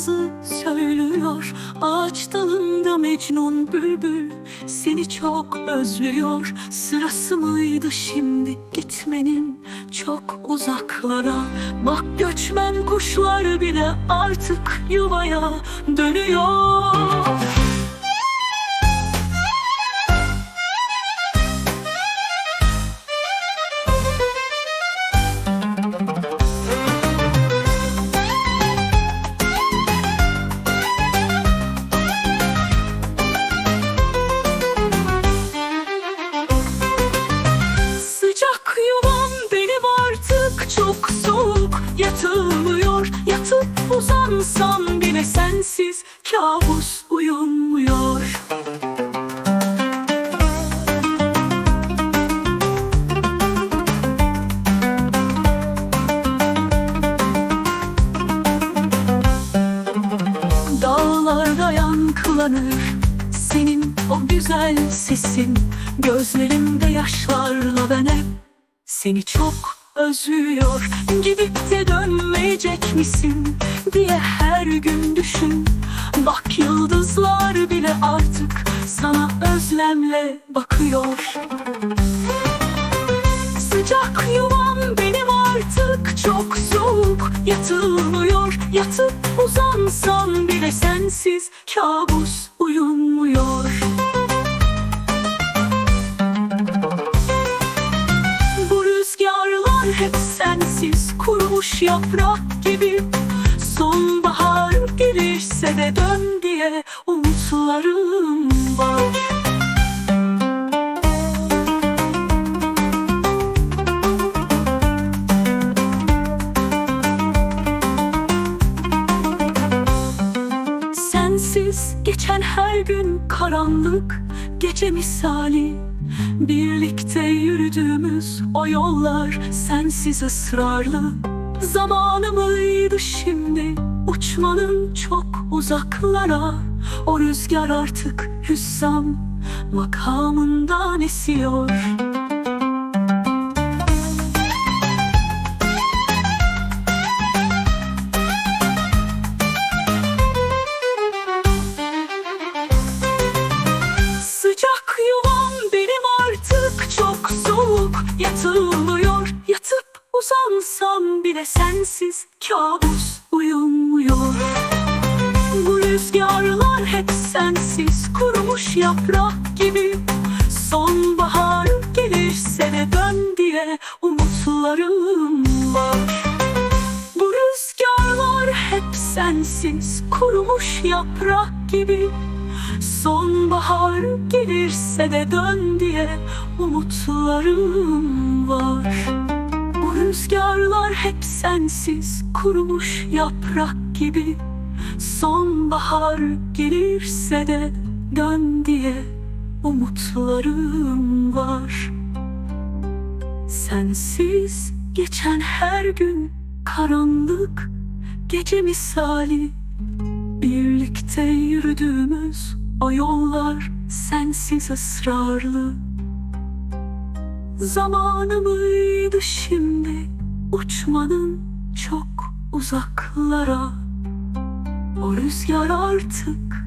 sazı söylüyor. Ağaç dalında Mecnun bülbül Seni çok özlüyor. Sırası mıydı şimdi gitmenin? Çok uzaklara Bak göçmen kuşlar bile artık yuvaya dönüyor çok soğuk Yatılmıyor. Yatıp uzansam bile sensiz Kabus uyumuyor. Dağlarda yankılanır senin o güzel sesin. Gözlerimde yaşlarla ben hep seni çok özlüyor Gidip de dönmeyecek misin diye her gün düşün. Bak yıldızlar bile artık sana özlemle bakıyor. Sıcak yuvam benim artık çok soğuk. Yatılmıyor yatıp uzansam bile sensiz Kabus uyumuyor sensiz Kurumuş yaprak gibi Sonbahar gelirse de dön diye Umutlarım var. Sensiz geçen her gün karanlık Gece misali Birlikte yürüdüğümüz o yollar Sensiz ısrarlı. Zamanı mıydı şimdi? Uçmanın çok uzaklara. O rüzgar artık hüssam Makamından esiyor uzansam bile sensiz Kabus uyumuyor. Bu rüzgarlar hep sensiz Kurumuş yaprak gibi. Sonbahar gelirse de dön diye Umutlarım var. Bu rüzgarlar hep sensiz Kurumuş yaprak gibi. Sonbahar gelirse de dön diye Umutlarım var rüzgarlar hep sensiz Kurumuş yaprak gibi. Sonbahar gelirse de dön diye Umutlarım var. Sensiz geçen her gün karanlık gece misali. Birlikte yürüdüğümüz o yollar sensiz ısrarlı Zamanı mıydı şimdi uçmanın çok uzaklara. O rüzgar artık